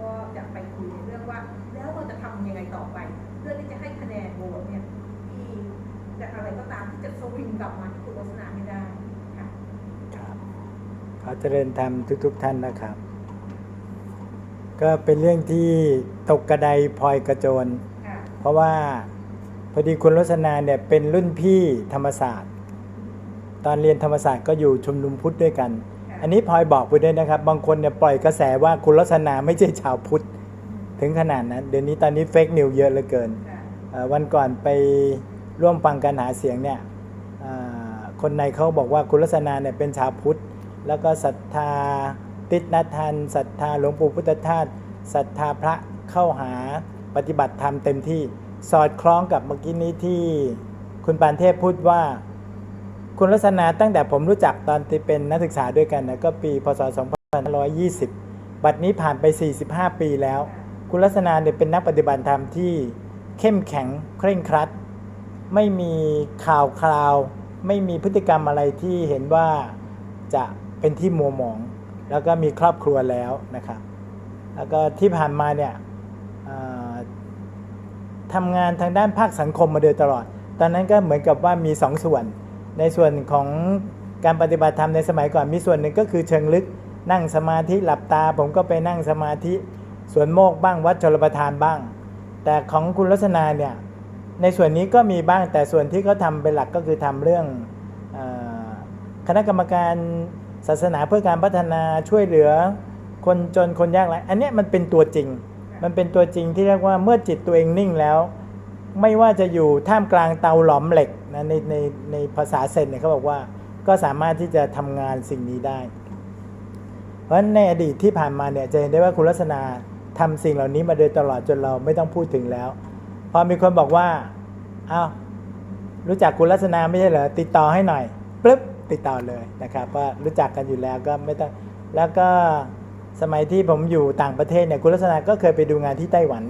ก็จะไปคุยในเรื่องว่า แล้วเราจะทำยังไงต่อไป เพื่อที่จะให้คะแนนโหวตเนี่ยที่จะอะไรก็ตามที่จะสวิงกลับมาที่คุณลักษณะให้ได้ค่ะครับขอเจริญธรรมทุก ๆ ท่านนะครับ ก็เป็นเรื่องที่ตกกระไดพลอยกระโจนค่ะเพราะว่าพอดีคุณรสนาเนี่ยเป็นรุ่นพี่ธรรมศาสตร์ ตอนเรียนธรรมศาสตร์ก็อยู่ชุมนุมพุทธด้วยกันค่ะ อันนี้พลอยบอกไปด้วยนะครับ บางคนเนี่ยปล่อยกระแสว่าคุณรสนาไม่ใช่ชาวพุทธ ถึงขนาดนั้น เดี๋ยวนี้ตอนนี้เฟกนิวเยอะเหลือเกินค่ะเอ่อวันก่อนไปร่วมฟังการหาเสียงเนี่ยเอ่อคนในเขาบอกว่าคุณลักษณะเนี่ยเป็นชาวพุทธ แล้วก็ศรัทธาติดนัทันศรัทธาหลวงปู่พุทธทาสศรัทธาพระเข้าหาปฏิบัติธรรมเต็มที่ สอดคล้องกับเมื่อกี้นี้ที่คุณปานเทพพูดว่า คุณลักษณะตั้งแต่ผมรู้จักตอนที่เป็นนักศึกษาด้วยกันนะก็ปีพศ 2520 บัดนี้ผ่านไป 45 ปีแล้ว คุณลักษณะเนี่ยเป็นนักปฏิบัติธรรมที่เข้มแข็งเคร่งครัด ไม่มีข่าวคราว ไม่มีพฤติกรรมอะไรที่เห็นว่าจะเป็นที่มัวหมอง แล้วก็มีครอบครัวแล้วนะครับแล้วก็ที่ผ่านมาเนี่ยทำงานทางด้านภาคสังคมมาโดยตลอด ตอนนั้นก็เหมือนกับว่ามีสองส่วน ในส่วนของการปฏิบัติธรรมในสมัยก่อนมีส่วนหนึ่งก็คือเชิงลึกนั่งสมาธิหลับตา ผมก็ไปนั่งสมาธิสวนโมกบ้างวัดชลประทานบ้าง แต่ของคุณลักษณะเนี่ยในส่วนนี้ก็มีบ้างแต่ส่วนที่เขาทำเป็นหลักก็คือทำเรื่องอคณะกรรมการศาสนาเพื่อการพัฒนาช่วยเหลือคนจนคนยากไร้อันเนี้ยมันเป็นตัวจริง มันเป็นตัวจริงที่เรียกว่าเมื่อจิตตัวเองนิ่งแล้ว ไม่ว่าจะอยู่ท่ามกลางเตาหลอมเหล็ก นะในในในภาษาเซนเนี่ยเขาบอกว่าก็สามารถที่จะทำงานสิ่งนี้ได้ เพราะฉะนั้นในอดีตที่ผ่านมาเนี่ยจะเห็นได้ว่าคุณลักษณะทำสิ่งเหล่านี้มาโดยตลอดจนเราไม่ต้องพูดถึงแล้ว พอมีคนบอกว่าอ้าวรู้จักคุณลักษณะไม่ใช่เหรอติดต่อให้หน่อยปึ๊บติดต่อเลยนะครับว่ารู้จักกันอยู่แล้วก็ไม่ต้องแล้วก็สมัยที่ผมอยู่ต่างประเทศเนี่ยคุณลักษณะก็เคยไปดูงานที่ไต้หวัน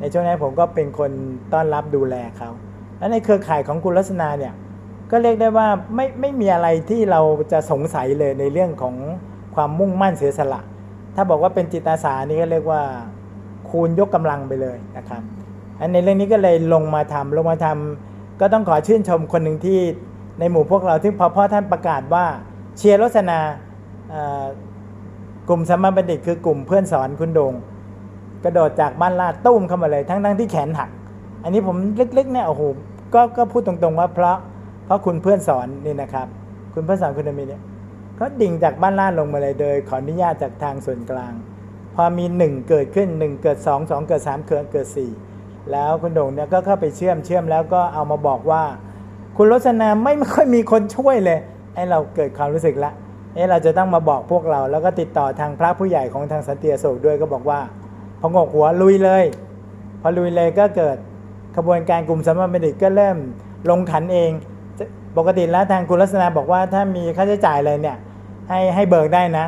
ในช่วงนั้นผมก็เป็นคนต้อนรับดูแลเขา และในเครือข่ายของคุณลักษณะเนี่ยก็เรียกได้ว่าไม่ไม่มีอะไรที่เราจะสงสัยเลยในเรื่องของความมุ่งมั่นเสียสละ ถ้าบอกว่าเป็นจิตอาสานี่ก็เรียกว่าคูณยกกำลังไปเลยนะครับอันในเรื่องนี้ก็เลยลงมาทำลงมาทำก็ต้องขอชื่นชมคนหนึ่งที่ในหมู่พวกเราที่พอพ่อท่านประกาศว่าเชียร์รสนาเอ่อกลุ่มสมมาบัณฑิตคือกลุ่มเพื่อนสอนคุณโดง กระโดดจากบ้านลาดตุ้มเข้ามาเลย ทั้งทั้งที่แขนหัก อันนี้ผมเล็กๆเนี่ยโอ้โหก็ก็พูดตรงๆว่าเพราะเพราะคุณเพื่อนสอนนี่นะครับ คุณเพื่อนสอนคุณนามีเนี่ยเขาดิ่งจากบ้านล่าลงมาเลยโดย ขออนุญาตจากทางส่วนกลาง พอมีหนึ่งเกิดขึ้นหนึ่งเกิดสองสองเกิดสามเกิดเกิดสี่แล้วคุณโด่งเนี่ยก็เข้าไปเชื่อมเชื่อมแล้วก็เอามาบอกว่า คุณรสนาไม่ค่อยมีคนช่วยเลยให้เราเกิดความรู้สึกละเอ๊ะเราจะต้องมาบอกพวกเรา แล้วก็ติดต่อทางพระผู้ใหญ่ของทางสันติอโศกด้วยก็บอกว่าพองกหัวลุยเลย พอลุยเลยก็เกิด ขบวนการกลุ่มสัมมาบัณฑิตก็เริ่มลงขันเอง ปกติแล้วทางคุณลักษณะบอกว่าถ้ามีค่าใช้จ่ายอะไรเนี่ยให้ให้เบิกได้นะ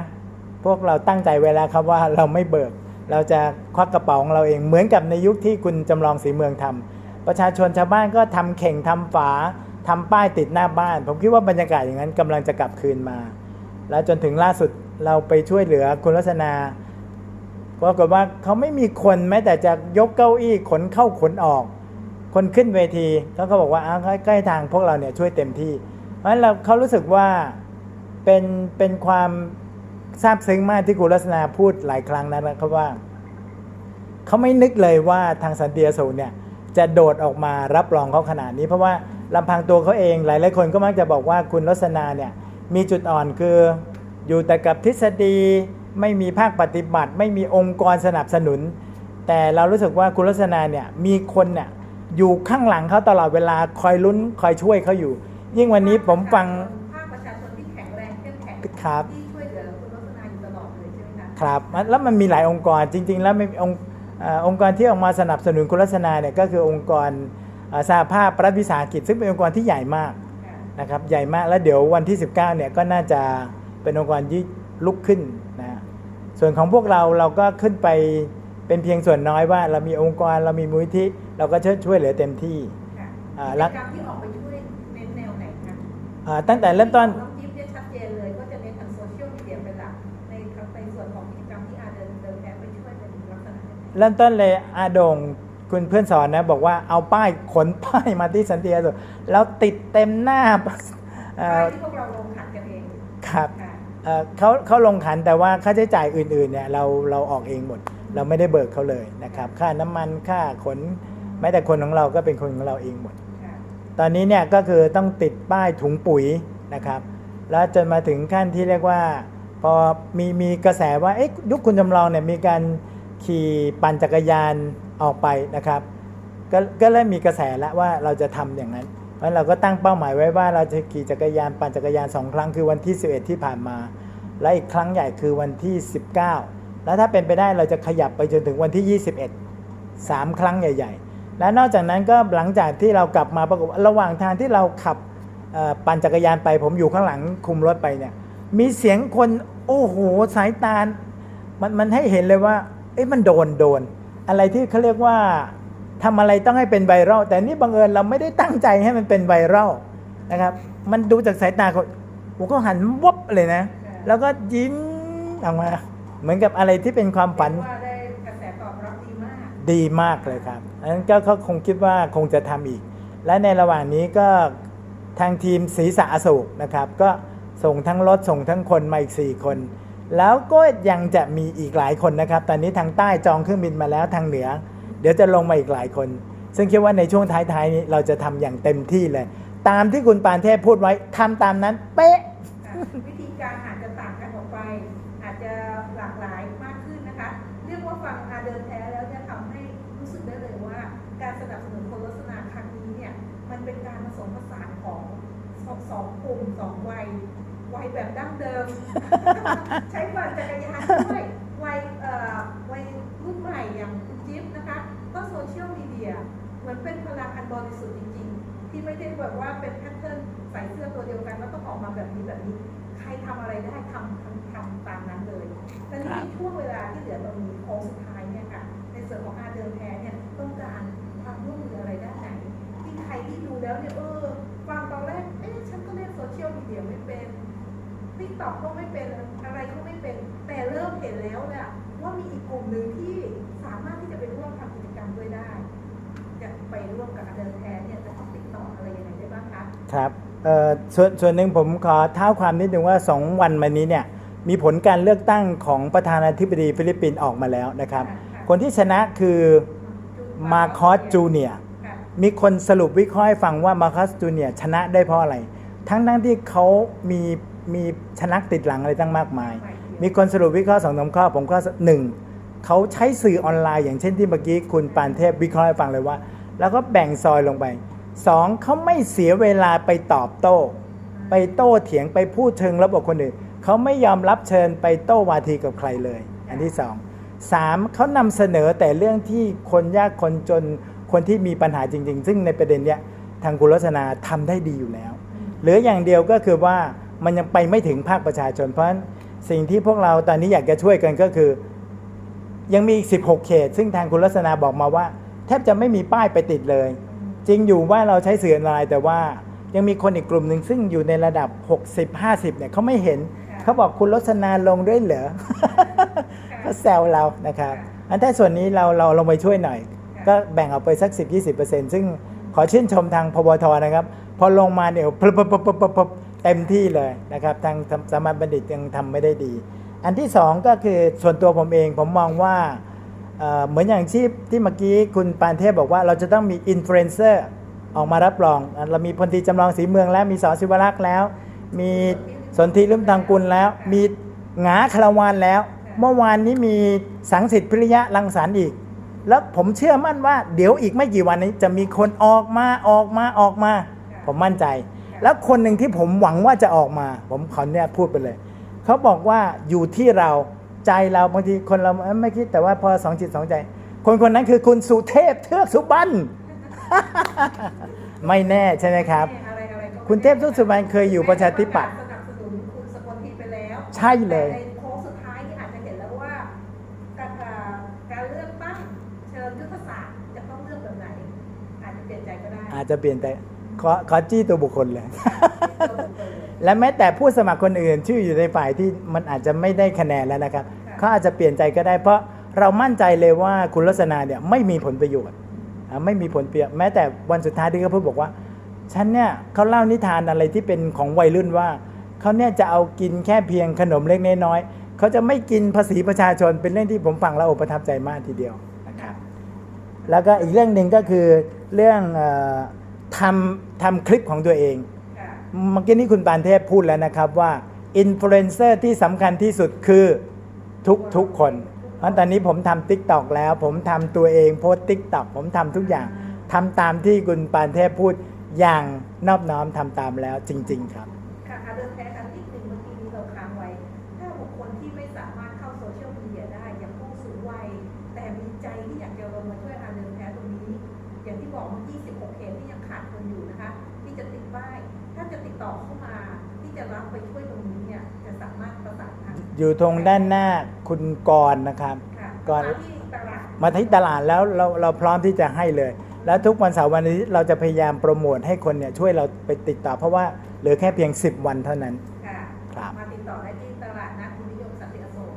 พวกเราตั้งใจไว้แล้วครับว่าเราไม่เบิก เราจะควักกระเป๋าของเราเองเหมือนกับในยุคที่คุณจำลองสีเมืองทำประชาชนชาวบ้านก็ทำเข่งทำฝาทำป้ายติดหน้าบ้าน ผมคิดว่าบรรยากาศอย่างนั้นกำลังจะกลับคืนมา แล้วจนถึงล่าสุดเราไปช่วยเหลือคุณลักษณะปรากฏว่าเขาไม่มีคนแม้แต่จะยกเก้าอี้ขนเข้าขนออก คนขึ้นเวทีเขาก็บอกว่าอ้าวใกล้ทางพวกเราเนี่ยช่วยเต็มที่ เพราะฉะนั้นเราเขารู้สึกว่าเป็นเป็นความซาบซึ้งมากที่คุณลักษณะพูดหลายครั้งนะครับว่าเขาไม่นึกเลยว่าทางสันติอโศกเนี่ยจะโดดออกมารับรองเขาขนาดนี้ เพราะว่าลำพังตัวเขาเองหลายหลายคนก็มักจะบอกว่าคุณลักษณะเนี่ยมีจุดอ่อนคืออยู่แต่กับทฤษฎีไม่มีภาคปฏิบัติ ไม่มีองค์กรสนับสนุน แต่เรารู้สึกว่าคุณลักษณะเนี่ยมีคนเนี่ย อยู่ข้างหลังเขาตลอดเวลาคอยลุ้นคอยช่วยเขาอยู่ ยิ่งวันนี้ผมฟังภาคประชาชนที่แข็งแรงเข้มแข็งครับที่ช่วยเหลือคุณลักษณะอยู่ตลอดเลยใช่ไหมคะครับแล้วมันมีหลายองค์กรจริง ๆ แล้วไม่องค์เอ่อองค์กรที่ออกมาสนับสนุนคุณลักษณะเนี่ยก็คือองค์กรเอ่อสหภาพรัฐวิสาหกิจ ซึ่งเป็นองค์กรที่ใหญ่มากค่ะนะครับใหญ่มากแล้วเดี๋ยววันที่ 19เนี่ยก็น่าจะเป็นองค์กรที่ลุกขึ้นนะส่วนของพวกเราเราก็ขึ้นไปเป็นเพียงส่วนน้อยว่าเรามีองค์กรเรามีมูลที่ เราก็ช่วยช่วยเหลือเต็มที่ค่ะอ่ากิแล้จวกรรมที่ออกไปช่วยเน้นแนวไหนคะอ่าตั้งแต่เริ่มต้นน้องจิ๊บเนี่ยชัดเจนเลยก็จะเน้นทางโซเชียลมีเดียเป็นหลักในในส่วนของกิจกรรมที่อาจจะเดินแบบไปช่วยเป็นลักษณะเริ่มต้นเลยอาโดงคุณเพื่อนสอนนะบอกว่าเอาป้ายขนป้ายมาที่สันติอาโศกแล้วติดเต็มหน้าเอ่อที่พวกเราลงขันกันเองครับค่ะเอ่อเขาเขาลงขันแต่ว่าค่าใช้จ่ายอื่นๆเนี่ยเราเราออกเองหมด เราไม่ได้เบิกเขาเลยนะครับ ค่าน้ำมันค่าขน แม้แต่คนของเราก็เป็นคนของเราเองหมดค่ะตอนนี้เนี่ยก็คือต้องติดป้ายถุงปุ๋ยนะครับ แล้วจนมาถึงขั้นที่เรียกว่า พอมีมีกระแสว่าเอ๊ะยุคคุณจำลองเนี่ยมีการขี่ปั่นจักรยานออกไปนะครับก็ก็เริ่มมีกระแสแล้วว่าเราจะทำอย่างนั้นเพราะฉะนั้นเราก็ตั้งเป้าหมายไว้ว่าเราจะขี่จักรยานปั่นจักรยานสองครั้งคือวันที่ 11 ที่ผ่านมา และอีกครั้งใหญ่คือวันที่ 19 แล้วถ้าเป็นไปได้เราจะขยับไปจนถึงวันที่ 21สามครั้งใหญ่ ๆ และนอกจากนั้นก็หลังจากที่เรากลับมาปรากฏว่าระหว่างทางที่เราขับปั่นจักรยานไป ผมอยู่ข้างหลังคุมรถไปเนี่ยมีเสียงคนโอ้โหสายตามันมันให้เห็นเลยว่าเอ๊ะมันโดนโดน อะไรที่เขาเรียกว่าทำอะไรต้องให้เป็นไวรัลแต่นี่บังเอิญเราไม่ได้ตั้งใจให้มันเป็นไวรัลนะครับ มันดูจากสายตาเขาผมก็หันวับเลยนะ แล้วก็ยิ้มออกมา เหมือนกับอะไรที่เป็นความฝัน ว่าได้กระแสตอบรับ ดีมากเลยครับอันนั้นก็เขาคงคิดว่าคงจะทำอีก และในระหว่างนี้ก็ทางทีมศรีสะอโศกนะครับ ก็ส่งทั้งรถส่งทั้งคนมาอีก 4 คน แล้วก็ยังจะมีอีกหลายคนนะครับ ตอนนี้ทางใต้จองเครื่องบินมาแล้วทางเหนือ เดี๋ยวจะลงมาอีกหลายคน ซึ่งคิดว่าในช่วงท้ายๆนี้เราจะทำอย่างเต็มที่เลย ตามที่คุณปานเทพพูดไว้ทำตามนั้นเป๊ะ กลุ่มสองวัย วัยแบบดั้งเดิม ใช้ปั่นจักรยานด้วยวัยเอ่อวัยรุ่นใหม่อย่างคุณจิ๊บนะคะ ก็โซเชียลมีเดียเหมือนเป็นพลังอันบริสุทธิ์จริงๆ ที่ไม่ได้แบบว่าเป็นแพทเทิร์นใส่เสื้อตัวเดียวกันแล้วต้องออกมาแบบนี้แบบนี้ ใครทำอะไรได้ทำทำทำตามนั้นเลยแต่นี่ครับช่วงเวลาที่เหลือเรามีโค้งสุดท้ายเนี่ยค่ะในส่วนของอาเดิน ยลมีเดียไม่เป็นติ๊กต็อกก็ไม่เป็นอะไรก็ไม่เป็น แต่เริ่มเห็นแล้วแหละว่ามีอีกกลุ่มหนึ่งที่สามารถที่จะไปร่วมทำกิจกรรมด้วยได้จะไปร่วมกับอาเดินแพ้เนี่ยจะต้องติดต่ออะไรยังไงได้บ้างคะครับเอ่อส่วนส่วนหนึ่งผมขอเท้าความนิดนึงว่า 2 วันมานี้เนี่ยมีผลการเลือกตั้งของประธานาธิบดีฟิลิปปินส์ออกมาแล้วนะครับค่ะคนที่ชนะคือมาคอสจูเนียค่ะมีคนสรุปวิเคราะห์ให้ฟังว่ามาคอสจูเนียชนะได้เพราะอะไร ทั้งทั้งที่เขามีมีชนะติดหลังอะไรตั้งมากมาย มีคนสรุปวิเคราะห์สองสามข้อผมก็หนึ่งเขาใช้สื่อออนไลน์อย่างเช่นที่เมื่อกี้คุณปานเทพวิเคราะห์ให้ฟังเลยว่า แล้วก็แบ่งซอยลงไปสองเขาไม่เสียเวลาไปตอบโต้ ไปโต้เถียงไปพูดเชิงลบกับคนอื่นเขาไม่ยอมรับเชิญไปโต้วาทีกับใครเลย อันที่สองสามเขานำเสนอแต่เรื่องที่คนยากคนจนคนที่มีปัญหาจริง ๆ ซึ่งในประเด็นเนี้ยทางคุณรัศนาทำได้ดีอยู่แล้วเหลืออย่างเดียวก็คือว่ามันยังไปไม่ถึงภาคประชาชน เพราะฉะนั้นสิ่งที่พวกเราตอนนี้อยากจะช่วยกันก็คือ ยังมีอีก 16 เขต ซึ่งทางคุณลักษณะบอกมาว่า แทบจะไม่มีป้ายไปติดเลย จริงอยู่ว่าเราใช้สื่อออนไลน์แต่ว่ายังมีคนอีกกลุ่มหนึ่งซึ่งอยู่ในระดับ 60-50เนี่ยเขาไม่เห็นเขาบอกคุณลักษณะลงด้วยเหรอก็แซวเรานะครับอันถ้าส่วนนี้เราเราลงไปช่วยหน่อย ก็แบ่งออกไปสัก 10-20%ซึ่งขอชื่นชมทางพบทนะครับ พอลงมาเนี่ยพบพบพบพบพบเต็มที่เลยนะครับ ทางสามัญบัณฑิตยังทำไม่ได้ดี อันที่สองก็คือส่วนตัวผมเองผมมองว่าเเหมือนอย่างที่ที่เมื่อกี้คุณปานเทพบอกว่าเราจะต้องมีอินฟลูเอนเซอร์ออกมารับรอง เรามีพลตีจำลองศรีเมืองแล้วมีสอศิวรักษ์แล้ว มีสนธิลืมทางกุลแล้ว มีหงาคารวานแล้ว เมื่อวานนี้มีสังสิทธิพิริยะรังสรรค์อีก แล้วผมเชื่อมั่นว่าเดี๋ยวอีกไม่กี่วันนี้จะมีคนออกมาออกมาออกมา ผมมั่นใจ แล้วคนหนึ่งที่ผมหวังว่าจะออกมา ผมขอเนี่ยพูดไปเลย เขาบอกว่าอยู่ที่เราใจเราบางทีคนเราเอ้ยไม่คิดแต่ว่าพอสองจิตสองใจ คนคนนั้นคือคุณสุเทพเทือกสุบรรณไม่แน่ใช่ไหมครับอะไรอะไรก็ไม่คุณเทพเทือกสุบรรณเคยอยู่ประชาธิปัตย์สนับสนุนคุณสกลทีไปแล้วใช่เลยแต่ในโค้งสุดท้ายนี่อาจจะเห็นแล้วว่าการอ่าการเลือกตั้งเชิงยุทธศาสตร์จะต้องเลือกแบบไหนอาจจะเปลี่ยนใจก็ได้อาจจะเปลี่ยนแต่ ขอขอจี้ตัวบุคคลเลย และแม้แต่ผู้สมัครคนอื่น ชื่ออยู่ในฝ่ายที่มันอาจจะไม่ได้คะแนนแล้วนะครับเขาอาจจะเปลี่ยนใจก็ได้เพราะเรามั่นใจเลยว่าคุณลักษณะเนี่ยไม่มีผลประโยชน์ไม่มีผลประโยชน์แม้แต่วันสุดท้ายที่เขาพูดบอกว่าฉันเนี่ยเขาเล่านิทานอะไรที่เป็นของวัยรุ่นว่าเขาเนี่ยจะเอากินแค่เพียงขนมเล็กน้อยเขาจะไม่กินภาษีประชาชนเป็นเรื่องที่ผมฟังแล้วโอประทับใจมากทีเดียวนะครับแล้วก็อีกเรื่องหนึ่งก็คือเรื่องอ ทำทำคลิปของตัวเองค่ะเมื่อกี้นี้คุณปานเทพพูดแล้วนะครับว่าอินฟลูเอนเซอร์ที่สำคัญที่สุดคือทุกทุกคน เพราะตอนนี้ผมทำ t ิ k t o k แล้ว ผมทำตัวเองโพสติ๊กต็อกผมทำทุกอย่างทำตามที่คุณปานเทพพูดอย่างนอบน้อมทำตามแล้วจริง ๆ ครับ อยู่ตรงด้านหน้าคุณกรณ์นะครับค่ะก่อนมาที่ตลาดมาที่ตลาดแล้วเราเราพร้อมที่จะให้เลย แล้วทุกวันเสาร์วันอาทิตย์เราจะพยายามโปรโมทให้คนเนี่ยช่วยเราไปติดต่อ เพราะว่าเหลือแค่เพียง 10 วันเท่านั้นค่ะครับมาติดต่อได้ที่ตลาดนัดคุณนิยมสันติอโศก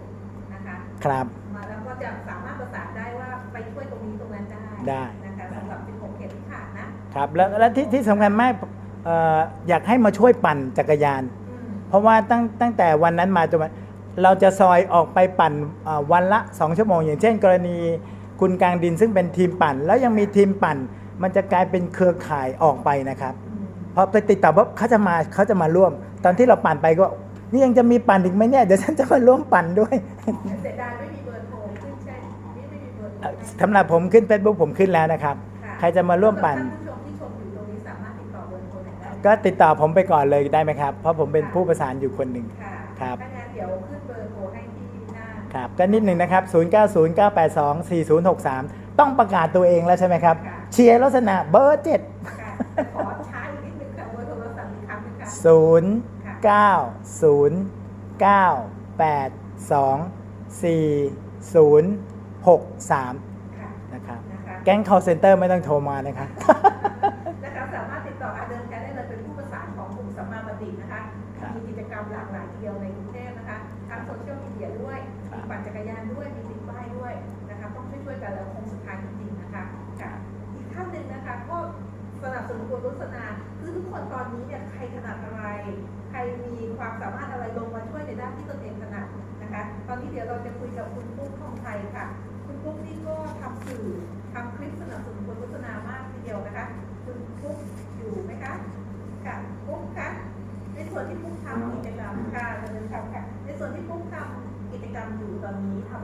นะคะครับมาแล้วก็จะสามารถประสานได้ว่าไปช่วยตรงนี้ตรงนั้นได้ได้นะคะได้สำหรับ16เขตที่ขาดนะครับแล้วแล้วที่ที่สำคัญมากเอ่ออยากให้มาช่วยปั่นจักรยานอืมเพราะว่าตั้งตั้งแต่วันนั้นมาจนวัน เราจะซอยออกไปปั่นเอ่อวันละ 2 ชั่วโมง อย่างเช่น กรณีคุณกลางดินซึ่งเป็นทีมปั่น แล้วยังมีทีมปั่น มันจะกลายเป็นเครือข่ายออกไปนะครับอืมพอไปติดต่อปุ๊บเขาจะมาเขาจะมาร่วม ตอนที่เราปั่นไปก็นี่ยังจะมีปั่นอีกไหมเนี่ยเดี๋ยวฉันจะมาร่วมปั่นด้วยเสียดายไม่มีเบอร์โทรขึ้นใช่นี่ไม่มีเบอร์โทรเอ่อให้สำหรับผมขึ้น Facebook ผมขึ้นแล้วนะครับะใครจะมาร่วมปั่นสำหบท่านผู้ชมที่ชมอยู่ตรงนี้สามารถติดต่อเบอร์โทรไหนได้ก็ติดต่อผมไปก่อนเลยได้ไหมครับ เพราะผมเป็นผู้ประสานอยู่คนหนึ่งค่ะครับถ้างั้น เดี๋ยวขึ้นเบอร์โทรให้ที่หน้าครับก็นิดหนึ่งนะครับ 0909824063 ต้องประกาศตัวเองแล้วใช่ไหมครับค่ะเชียร์ลักษณะเบอร์เจ็ดค่ะขอช้าอีกนิดนึงค่ะเบอร์โทรศัพท์อีกครั้งหนึงค่ะศูนย์เก้าศูนย์เก้าแปดสองสี่ศูนย์หกสามค่ะนะครับ นะคะ แก๊ง call center ไม่ต้องโทรมานะครับ สนับสนุนบทรสนาคือทุกคนตอนนี้เนี่ยใครถนัดอะไร ใครมีความสามารถอะไรลงมาช่วยในด้านที่ตนเองถนัดนะคะ ตอนนี้เดี๋ยวเราจะคุยกับคุณปุ๊กทองไทยค่ะ คุณปุ๊กนี่ก็ทำสื่อทำคลิปสนับสนุนบทรสนามากทีเดียวนะคะ คุณปุ๊กอยู่ไหมคะค่ะปุ๊กคะในส่วนที่ปุ๊กทำกิจกรรมค่ะเดินทำค่ะในส่วนที่ปุ๊กทำกิจกรรมอยู่ตอนนี้ทำ